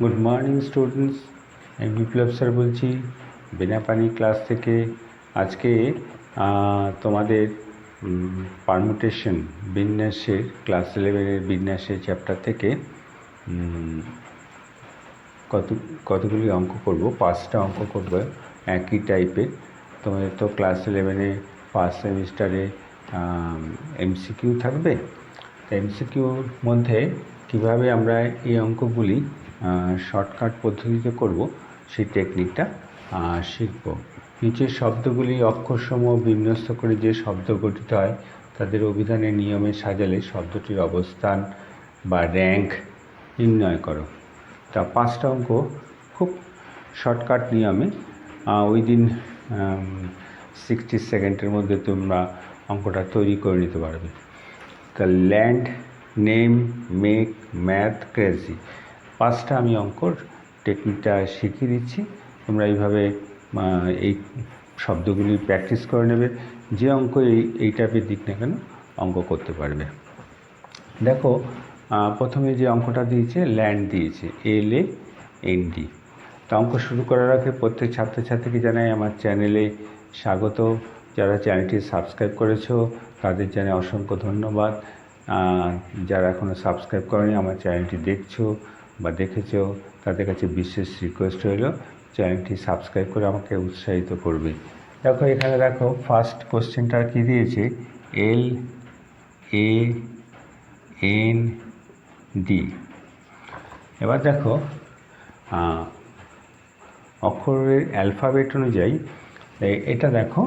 Good morning students আমি বিপ্লব sir বলছি, বেনাপানি class থেকে। আজকে তোমাদের পারমুটেশন বিন্যাসের ক্লাস ইলেভেনের বিন্যাসের চ্যাপ্টার থেকে কত, কতগুলি অঙ্ক করব? পাঁচটা অঙ্ক করব, একই টাইপের তোমাদের তো ক্লাস ইলেভেনে ফার্স্ট সেমিস্টারে এমসিকিউ থাকবে। এমসিকিউর মধ্যে কীভাবে আমরা এই অঙ্কগুলি শর্টকাট পদ্ধতিতে করব, সেই টেকনিকটা শিখব। নিচের শব্দগুলি অক্ষরসমূহ বিন্যস্ত করে যে শব্দ গঠিত হয়, তাদের অভিধানের নিয়মে সাজালে শব্দটির অবস্থান বা র্যাঙ্ক নির্ণয় করো। তা পাঁচটা অঙ্ক, খুব শর্টকাট নিয়মে ওই দিন সিক্সটি সেকেন্ডের মধ্যে তোমরা অঙ্কটা তৈরি করে নিতে পারবে। তা land name make math crazy পাঁচটা আমি অঙ্কর টেকনিকটা শিখিয়ে দিচ্ছি। তোমরা এইভাবে এই শব্দগুলি প্র্যাকটিস করে নেবে। যে অঙ্ক এই এই টাইপের দিক না কেন অঙ্ক করতে পারবে। দেখো প্রথমে যে অঙ্কটা দিয়েছে ল্যান্ড দিয়েছে এল এ এন ডি তো অঙ্ক শুরু করার আগে প্রত্যেক ছাত্রছাত্রীকে জানাই আমার চ্যানেলে স্বাগত। যারা চ্যানেলটি সাবস্ক্রাইব করেছ, তাদের জানাই অসংখ্য ধন্যবাদ। যারা এখনও সাবস্ক্রাইব করেনি, আমার চ্যানেলটি দেখছ বা দেখেছ, তাদের কাছে বিশেষ রিকোয়েস্ট রইল চ্যানেলটি সাবস্ক্রাইব করে আমাকে উৎসাহিত করবে। দেখো, এখানে দেখো ফার্স্ট কোশ্চেনটা কী দিয়েছে? এল এ এন ডি এবার দেখো অক্ষরের অ্যালফাবেট অনুযায়ী এটা দেখো,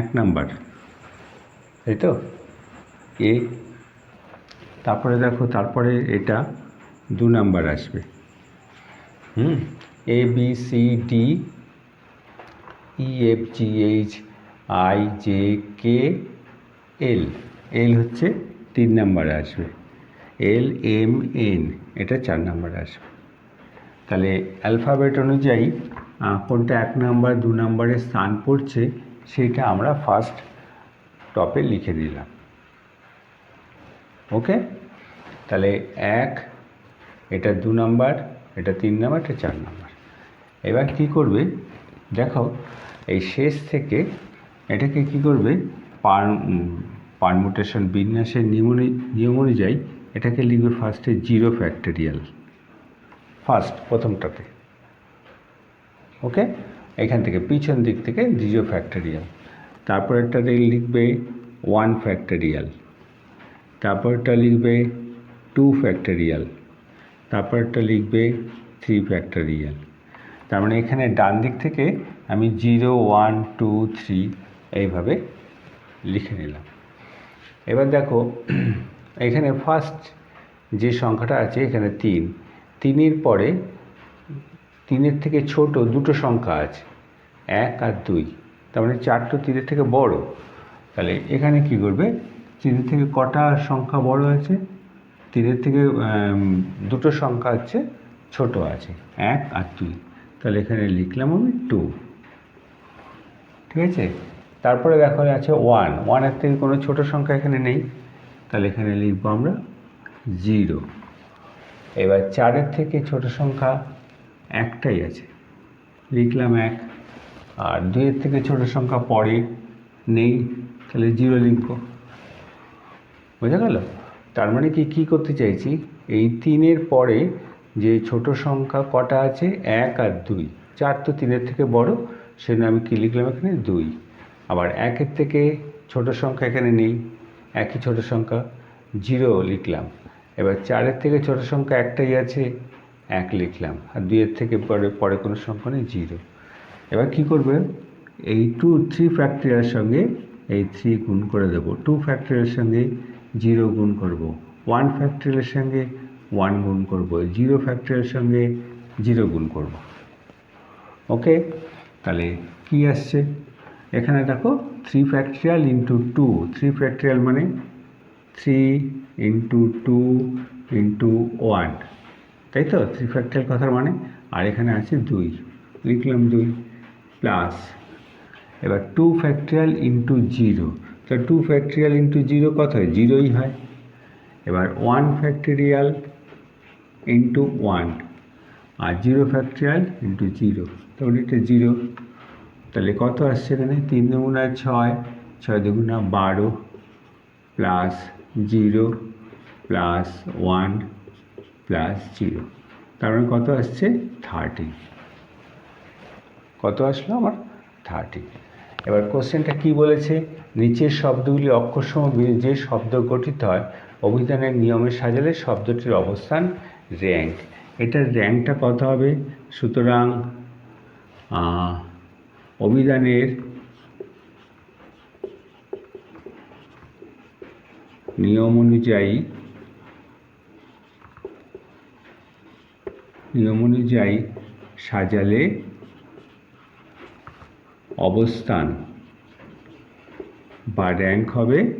এক নাম্বার তাই তো? এ তারপরে দেখো, তারপরে এটা দু নাম্বার আসবে। হুম? A B C D E F G H I J K L L হচ্ছে তিন নাম্বারে আসবে। এল এম এন এটা চার নাম্বারে আসবে। তাহলে অ্যালফাবেট অনুযায়ী কোনটা এক নাম্বার, দু নাম্বারের স্থান পড়ছে সেইটা আমরা ফার্স্ট টপে লিখে দিলাম। ওকে তাহলে এক এটা দু নাম্বার, এটা তিন নাম্বার, এটা চার নাম্বার। এবার কি করবে? দেখো, এই শেষ থেকে এটাকে কি করবে? পার পারমুটেশন বিন্যাসের নিয়ম নিয়ম অনুযায়ী এটাকে লিখবে ফার্স্টে জিরো ফ্যাক্টরিয়াল ফার্স্ট প্রথমটাতে। ওকে এখান থেকে, পিছন দিক থেকে জিরো ফ্যাক্টরিয়াল তারপরেরটাতে লিখবে ওয়ান ফ্যাক্টরিয়াল তারপরটা লিখবে টু ফ্যাক্টরিয়াল তারপরটা লিখবে থ্রি ফ্যাক্টরিয়াল তার মানে এখানে ডান দিক থেকে আমি জিরো ওয়ান টু থ্রি এইভাবে লিখে নিলাম। এবার দেখো, এখানে ফার্স্ট যে সংখ্যাটা আছে, এখানে তিন। তিনের পরে, তিনের থেকে ছোট দুটো সংখ্যা আছে, এক আর দুই। তার মানে চারটো তিনের থেকে বড়। তাহলে এখানে কি করবে? তিনের থেকে কটা সংখ্যা বড় আছে? তিনের থেকে দুটো সংখ্যা আছে, ছোট আছে, এক আর দুই। তাহলে এখানে লিখলাম আমি টু ঠিক আছে? তারপরে দেখো, আছে ওয়ান ওয়ানের থেকে কোনো ছোট সংখ্যা এখানে নেই। তাহলে এখানে লিখব আমরা জিরো এবার চারের থেকে ছোট সংখ্যা একটাই আছে। লিখলাম এক। আর দুইয়ের থেকে ছোট সংখ্যা পরে নেই। তাহলে জিরো লিখব। বোঝা গেল? তার মানে কি, কী করতে চাইছি? এই তিনের পরে যে ছোট সংখ্যা কটা আছে? এক আর দুই। চার তো তিনের থেকে বড়, সেজন্য আমি কী লিখলাম এখানে? দুই। আবার একের থেকে ছোট সংখ্যা এখানে নেই, একই ছোট সংখ্যা। জিরো লিখলাম। এবার চারের থেকে ছোট সংখ্যা একটাই আছে, এক লিখলাম। আর দুইয়ের থেকে পরে পরে কোনো সংখ্যা নেই, জিরো। এবার কি করবে? এই টু থ্রি ফ্যাক্টরিয়াল সঙ্গে এই থ্রি গুণ করে দেবো। টু ফ্যাক্টরিয়াল সঙ্গে জিরো গুণ করব। ওয়ান ফ্যাক্টরিয়ালের সঙ্গে ওয়ান গুণ করব। জিরো ফ্যাক্টরিয়ালের সঙ্গে জিরো গুণ করব। ওকে তাহলে কি আসছে? এখানে দেখো three factorial into two three factorial মানে three into two into one তাই তো? থ্রি ফ্যাক্টরিয়াল কথার মানে? আর এখানে আছে দুই। লিখলাম দুই। প্লাস এবার টু ফ্যাক্টরিয়াল ইন্টু জিরো তো টু ফ্যাক্টরিয়াল ইন্টু জিরো কত হয়? জিরোই হয়। এবার ওয়ান ফ্যাক্টরিয়াল ইন্টু ওয়ান আর জিরো ফ্যাক্টরিয়াল ইন্টু জিরো তাহলে এটা জিরো তাহলে কত আসছে এখানে? তিন দুগুণা ছয় ছয় দুগুণা বারো plus zero plus one plus zero তার মানে কত আসছে? থার্টি কত আসলো? আমার থার্টি এবার কোশ্চেনটা কি বলেছে? নিচের শব্দগুলি অক্ষরসম যে শব্দ গঠিত হয়, অভিধানের নিয়মে সাজালে শব্দটির অবস্থান র্যাঙ্ক। এটার র্যাঙ্কটা কত হবে? সুতরাং অভিধানের নিয়ম অনুযায়ী নিয়ম অনুযায়ী সাজালে অবস্থান বা র্যাঙ্ক হবে।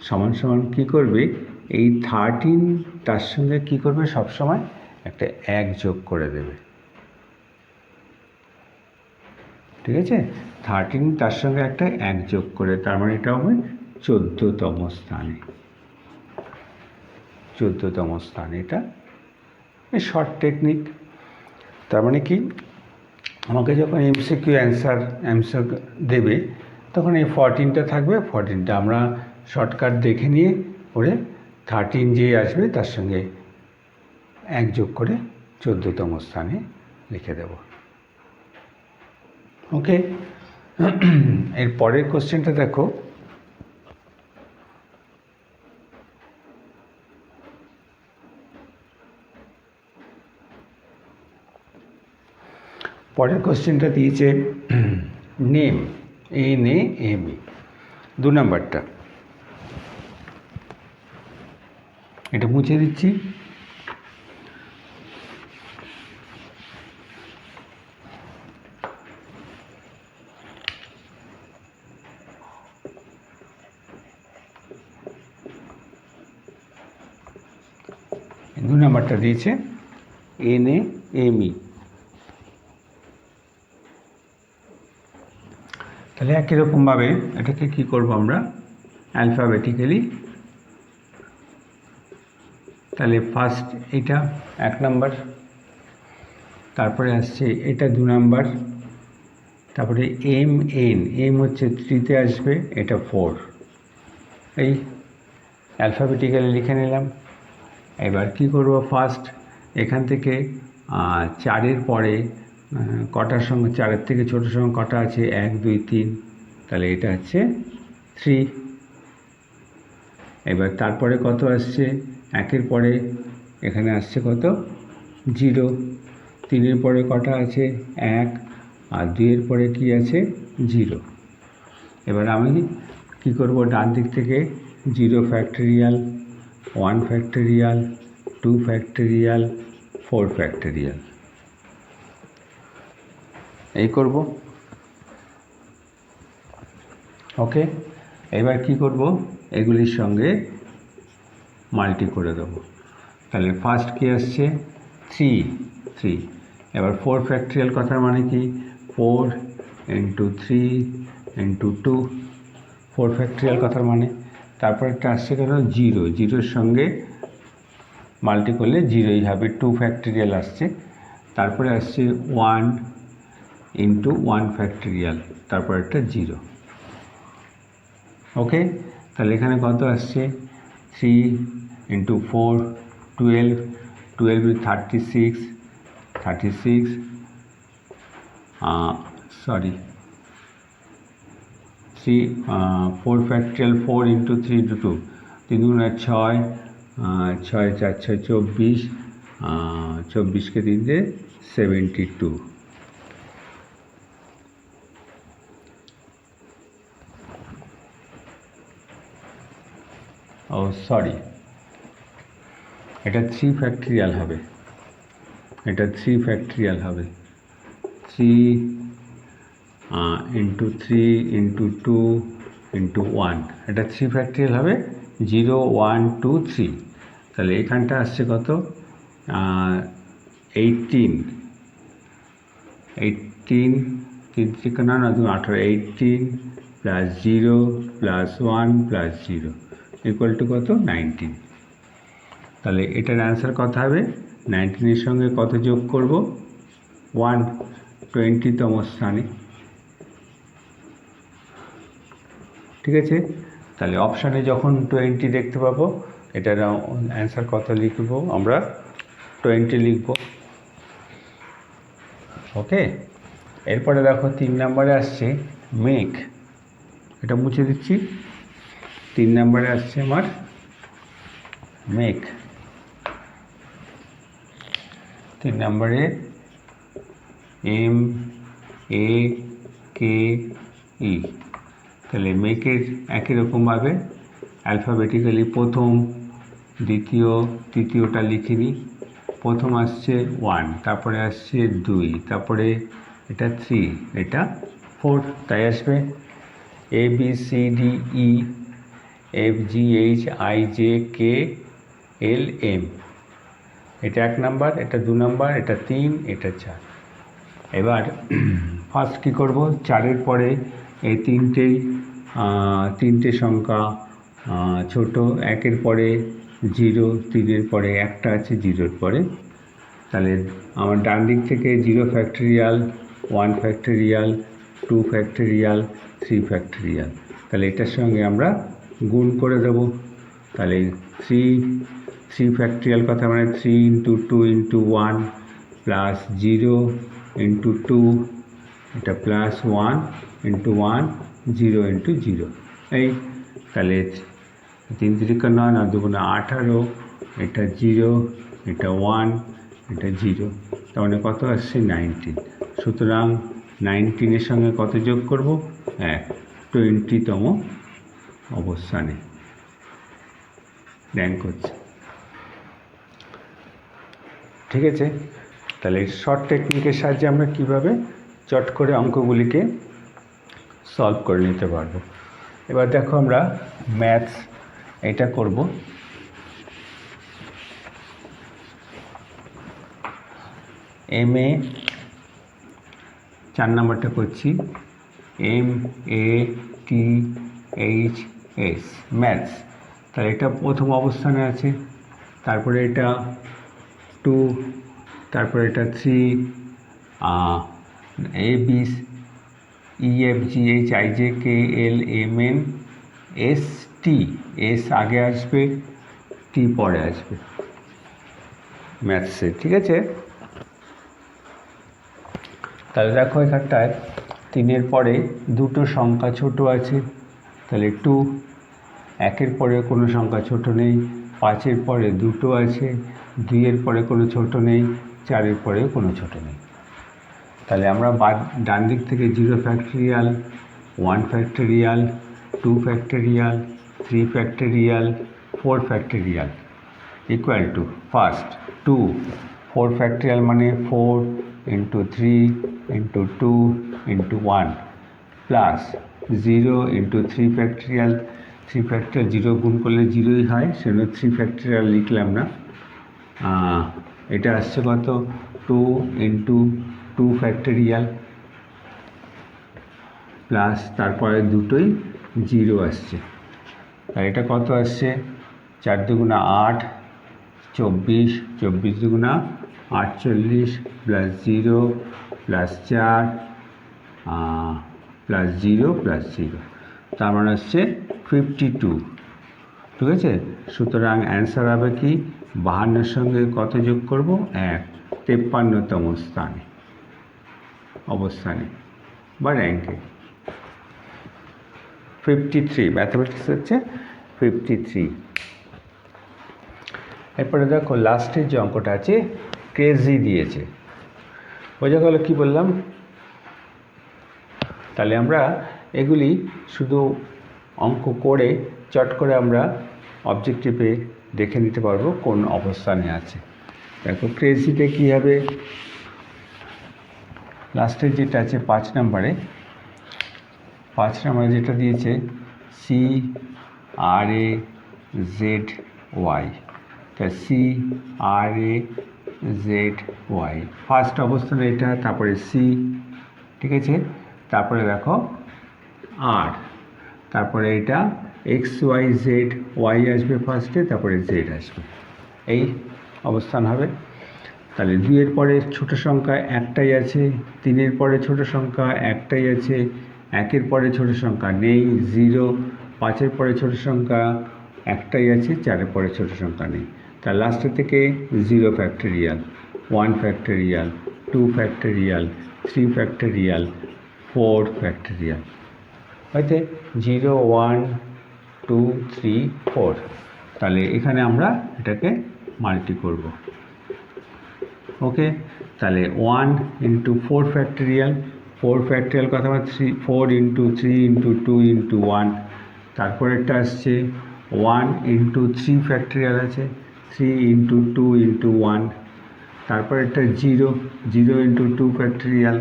সমান সমান কী করবে? এই থার্টিন তার সঙ্গে কী করবে? সবসময় একটা এক যোগ করে দেবে। ঠিক আছে? থার্টিন তার সঙ্গে একটা এক যোগ করে, তার মানে এটা হবে চোদ্দোতম স্থানে। চোদ্দোতম স্থানে এটা। শর্ট টেকনিক তার মানে কি? আমাকে যখন এমসিকিউ অ্যান্সার অ্যান্সার দেবে, তখন এই ফরটিনটা থাকবে ফরটিনটা আমরা শর্টকাট দেখে নিয়ে পরে থার্টিন যে আসবে তার সঙ্গে এক যোগ করে চোদ্দোতম স্থানে লিখে দেব। ওকে এর পরের কোশ্চেনটা দেখো। পরের কোশ্চেনটা দিয়েছে name N A M E দু নাম্বারটা। এটা মুছে দিচ্ছি। দু নাম্বারটা দিয়েছে এন এ এম ই তাহলে একই রকমভাবে এটাকে কি করব আমরা? অ্যালফাবেটিক্যালি তাহলে ফার্স্ট এটা এক নাম্বার, তারপরে আসছে এটা দু নাম্বার, তারপরে এম এন এম হচ্ছে থ্রিতে আসবে, এটা ফোর এই অ্যালফাবেটিক্যালি লিখে নিলাম। এবার কি করব ফার্স্ট এখান থেকে চারের পরে কটার সঙ্গে চারের থেকে ছোটোর সঙ্গে কটা আছে? এক, দুই, তিন। তাহলে এটা হচ্ছে থ্রি। এবার তারপরে কত আসছে? একের পরে এখানে আসছে কত? জিরো। তিনের পরে কটা আছে? এক। আর দুইয়ের পরে কি আছে? জিরো। এবার আমি কি করব ডান দিক থেকে? Zero factorial, one factorial, two factorial, four factorial. এই করব। ওকে এবার কি করব? এগুলির সঙ্গে মাল্টি করে দেবো। তাহলে ফার্স্ট কি আসছে? থ্রি থ্রি এবার ফোর ফ্যাক্টরিয়াল কথার মানে কি? Four into three into two four factorial কথার মানে। তারপরেটা আসছে কেন? জিরো জিরোর সঙ্গে মাল্টি করলে জিরোই হবে টু ফ্যাক্টরিয়াল আসছে। তারপরে আসছে ওয়ান ইন্টু ওয়ান ফ্যাক্টরিয়াল তারপর একটা জিরো ওকে তাহলে এখানে কত আসছে? Three into four twelve twelve thirty six thirty six sorry three four factorial four into three into two তিন দুগুণে ছয় ছয় চার ছয় চব্বিশ আহ, চব্বিশকে তিন দিয়ে সেভেন্টি টু ও সরি এটা থ্রি ফ্যাক্টরিয়াল হবে। এটা থ্রি ফ্যাক্টরিয়াল হবে। Three into three into two into one এটা থ্রি ফ্যাক্টরিয়াল হবে। জিরো ওয়ান টু থ্রি তাহলে এখানটা আসছে কত? এইটিন এইটিন তিন থেকে না না তুমি আঠারো। Eighteen plus zero plus one plus zero equal to কত? নাইনটিন তাহলে এটার অ্যান্সার কত হবে? নাইনটিনের সঙ্গে কত যোগ করব? ওয়ান টোয়েন্টিতম স্থানে। ঠিক আছে? তাহলে অপশানে যখন টোয়েন্টি দেখতে পাবো, এটার অ্যান্সার কত লিখব? আমরা টোয়েন্টি লিখব। ওকে? এরপরে দেখো তিন নম্বরে আসছে মেক এটা মুছে দিচ্ছি। তিন নম্বরে আসছে আমার মেক তিন নম্বরে এম, এ, কে, ই। তাহলে মেকের একই রকমভাবে অ্যালফাবেটিক্যালি প্রথম, দ্বিতীয়, তৃতীয়টা লিখে নিই। প্রথম আসছে ওয়ান তারপরে আসছে দুই, তারপরে এটা থ্রি এটা ফোর তাই আসবে। A B C D E F G H I J K L M এটা এক নাম্বার, এটা দু নাম্বার, এটা তিন, এটা চার। এবার ফার্স্ট কী করব? চারের পরে এই তিনটেই তিনটে সংখ্যা ছোট, একের পরে জিরো, তিনের পরে একটা আছে, জিরোর পরে। তাহলে আমার ডান দিক থেকে zero factorial one factorial two factorial three factorial তাহলে এটার সঙ্গে আমরা গুণ করে দেব। তাহলে থ্রি থ্রি ফ্যাক্টরিয়াল কথা মানে three into two into one plus zero into two এটা plus one into one zero into zero এই, তাহলে তিন তিরিকা নয় না দুগুণে আঠারো, এটা জিরো এটা ওয়ান এটা জিরো তার মানে কত আসছে? নাইনটিন সুতরাং নাইনটিনের সঙ্গে কত যোগ করব? এক। টোয়েন্টিতম অবস্থানে। র্যাঙ্ক হচ্ছে। ঠিক আছে? তাহলে শর্ট টেকনিকের সাহায্যে আমরা কীভাবে চট করে অঙ্কগুলিকে সলভ করে নিতে পারব? এবার দেখো আমরা ম্যাথস এটা করব। এম এ চার নাম্বারটা করছি। M A T H S, maths. তাহলে এটা প্রথম অবস্থানে আছে, তারপরে এটা টু, তারপরে এটা three A, B E, F, G, H, I, J, K, L, M, N, S, T, S আগে আসবে, টি পরে আসবে, ম্যাথসে, ঠিক আছে? তাহলে দেখো এখানটায় তিনের পরে দুটো সংখ্যা ছোট আছে, তাহলে টু একের পরে কোনো সংখ্যা ছোট নেই, পাঁচের পরে দুটো আছে, দুইয়ের পরে কোনো ছোট নেই, চারের পরেও কোনো ছোট নেই। তাহলে আমরা বাদ, ডান দিক থেকে zero factorial, one factorial, two factorial, three factorial, four factorial equal to first two. Four factorial মানে four into three into two into one plus zero into three factorial three factorial zero গুণ করলে জিরোই হয়, সেজন্য three factorial লিখলাম না। এটা আসছে কত? Two into two factorial plus তারপরে দুটোই জিরো আসছে। আর এটা কত আসছে? চার দুগুণা আট, চব্বিশ চব্বিশ দুগুণা আটচল্লিশ প্লাস জিরো প্লাস চার প্লাস জিরো প্লাস জিরো তার মানে হচ্ছে ফিফটি টু ঠিক আছে? সুতরাং অ্যান্সার হবে কি? বাহান্নের সঙ্গে কত যোগ করব? এক। তেপ্পান্নতম স্থানে। অবস্থানে। বা র্যাঙ্কে ফিফটি থ্রি ম্যাথামেটিক্স হচ্ছে ফিফটি থ্রি এরপরে দেখো লাস্টের যে অঙ্কটা আছে ক্রেজি দিয়েছে। বোঝা গেল কী বললাম? তাহলে আমরা এগুলি শুধু অঙ্ক করে, চট করে আমরা অবজেক্টিভে দেখে নিতে পারব কোন অবস্থানে আছে। দেখো ক্রেজিতে কী হবে? লাস্টের যেটা আছে, পাঁচ নম্বরে পাঁচ নম্বরে যেটা দিয়েছে C R A Z Y তা C R A Z Y first অবস্থানে এটা, তারপরে সি ঠিক আছে? তারপরে দেখো আর তারপরে এটা এক্স ওয়াই জেড ওয়াই আসবে ফার্স্টে তারপরে জেড আসবে। এই অবস্থান হবে। তাহলে দুইয়ের পরে ছোট সংখ্যা একটাই আছে, তিনের পরে ছোট সংখ্যা একটাই আছে, একের পরে ছোট সংখ্যা নেই, জিরো, পাঁচের পরে ছোট সংখ্যা একটাই আছে, চারের পরে ছোট সংখ্যা নেই। তার লাস্টে থেকে zero factorial one factorial two factorial three factorial four factorial হয়তো zero one two three four. তাহলে এখানে আমরা এটাকে মাল্টি করব। ওকে? তাহলে one into four factorial four factorial কথা বলা three, four into three into two into one. তারপরেরটা আসছে ওয়ান ইন্টু থ্রি ফ্যাক্টরিয়াল আছে, three into two into one. তারপরে একটা zero zero into two factorial,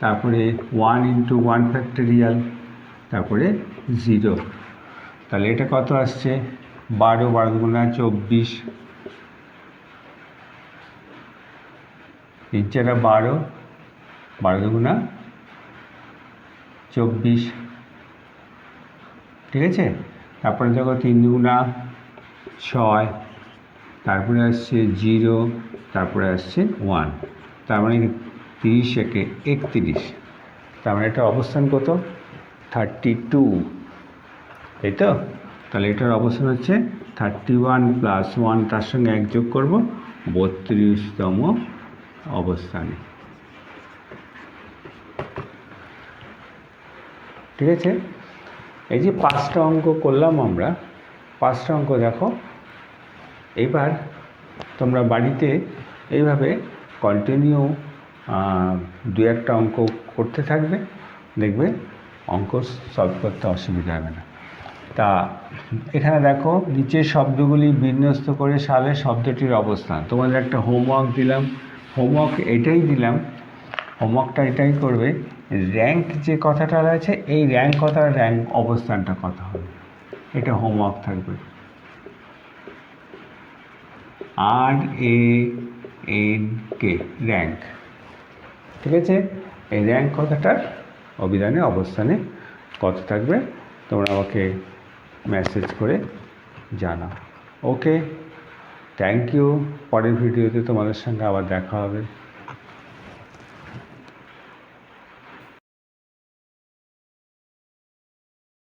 তারপরে ওয়ান ইন্টু ওয়ান ফ্যাক্টরিয়াল তারপরে zero তাহলে এটা কত আসছে? বারো বারো গুণা চব্বিশ। তিন চারা বারো বারো দুগুণা চব্বিশ। ঠিক আছে? তারপরে দেখো তিন দুগুণা ছয়, তারপরে আসছে জিরো তারপরে আসছে ওয়ান তার মানে তিরিশ একে একত্রিশ। তার মানে এটা অবস্থান কত? থার্টি টু তাই তো তাহলে এটার অবস্থান হচ্ছে থার্টি ওয়ান প্লাস ওয়ান তার সঙ্গে এক যোগ করব, বত্রিশতম অবস্থানে। ঠিক আছে? এই যে পাঁচটা অঙ্ক করলাম আমরা, পাঁচটা অঙ্ক দেখো। এইবার তোমরা বাড়িতে এইভাবে কন্টিনিউ দু একটা অঙ্ক করতে থাকবে, দেখবে অঙ্ক সলভ করতে অসুবিধা হবে না। তা, এখানে দেখো, নিচের শব্দগুলি বিন্যস্ত করে সালে শব্দটির অবস্থান। তোমাদের একটা হোমওয়ার্ক দিলাম। হোমওয়ার্ক এটাই দিলাম। হোমওয়ার্কটা এটাই করবে র্যাঙ্ক যে কথাটা রয়েছে, এই র্যাঙ্ক কথার র্যাঙ্ক অবস্থানটা কথা হবে? এটা হোমওয়ার্ক থাকবে। আর এ এন কে র্যাঙ্ক ঠিক আছে? এই র্যাঙ্ক কথাটার অভিধানে, অবস্থানে কত থাকবে, তোমরা আমাকে মেসেজ করে জানা ওকে থ্যাংক ইউ পরের ভিডিওতে তোমাদের সঙ্গে আবার দেখা হবে।